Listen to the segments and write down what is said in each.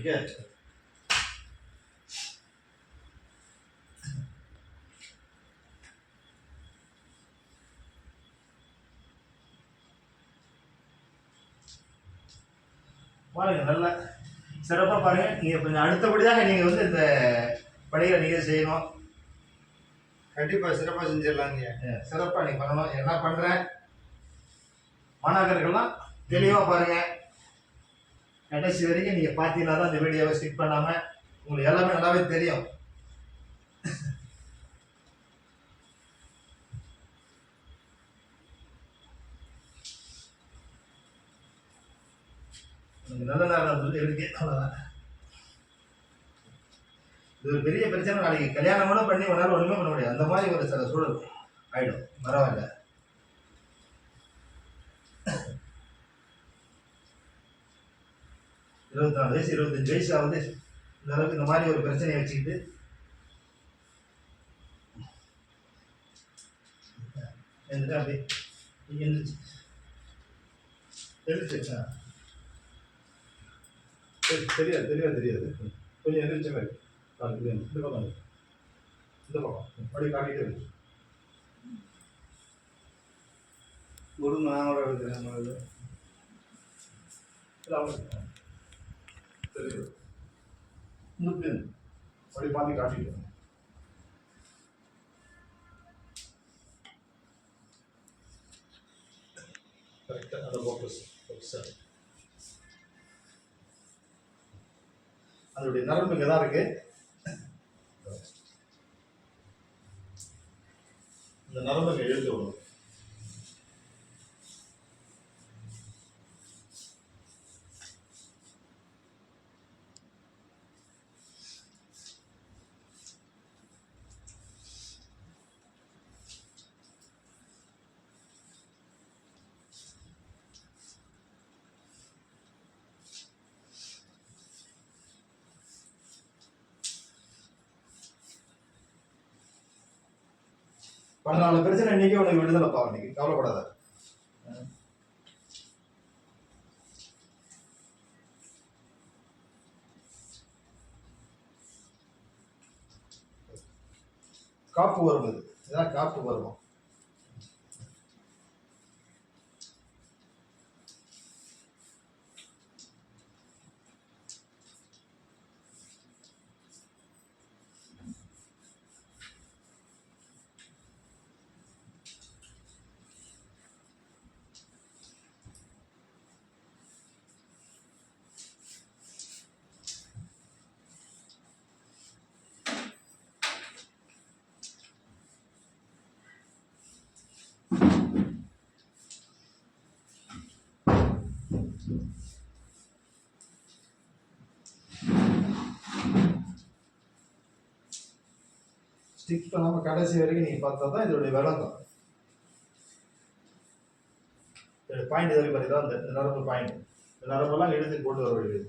ठीक है பாருங்க நல்லா சிறப்பாக பாருங்க நீங்கள் கொஞ்சம் அடுத்தபடியாக நீங்கள் வந்து இந்த பணிகளை நீங்கள் செய்யணும் கண்டிப்பாக சிறப்பாக செஞ்சிடலாங்க சிறப்பாக நீ பண்ணணும் என்ன பண்ணுறேன் மாணாக்கர்கள்லாம் தெளிவாக பாருங்க கடைசி வரைக்கும் நீங்கள் பார்த்தீங்கன்னா தான் இந்த வீடியோவை ஸ்கிப் பண்ணாமல் உங்களுக்கு எல்லாமே நல்லாவே தெரியும். நல்ல நேரம் வந்து இருக்கு அவ்வளோதான் இது ஒரு பெரிய பிரச்சனை நாளைக்கு கல்யாணம் கூட பண்ணி உடனே ஒன்றுமே பண்ண முடியாது. அந்த மாதிரி ஒரு சில சூழல் ஆயிடும். பரவாயில்ல. இருபத்தி நாலு வயசு இருபத்தஞ்சு வயசு ஆகுது இந்த அளவுக்கு இந்த மாதிரி ஒரு பிரச்சனையை வச்சுக்கிட்டு எழுந்துட்டு அப்படி எழுந்துச்சு எழுந்துச்சு தெரியாது தெரியாது தெரியாது. கொஞ்சம் எழுந்திரிச்ச மாதிரி. கால் இந்த பக்கம் இந்த பக்கம். அப்படி காட்டிட்டு இருக்கு. ஒரு நான் எடுக்கிறேன் முதல்ல. அவங்க- தெரியுது இந்த அப்படி மாற்றி காட்டிட்டு கரெக்டாக அந்த ஃபோக்கஸ் ஃபோக்கஸ் அதோடைய நரம்பு இங்கே தான் இருக்கு. இந்த நரம்பு இங்கே இழுத்து விடணும் பதினாலு பிரச்சனை இன்னைக்கு உனக்கு விடுதலைப்பா இன்னைக்கு. கவலைப்படாத. காப்பு வரும் இதான் காப்பு வருவோம் ஸ்டிக் பண்ணாம கடைசி வரைக்கும் நீங்க பார்த்தா தான் இதோடைய விளக்கம் பாயிண்ட் எது மாதிரி தான் இந்த நரம்பு பாயிண்ட் இந்த நரம்பெல்லாம் எடுத்து போட்டு வர வேண்டியது.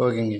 ஓகேங்க.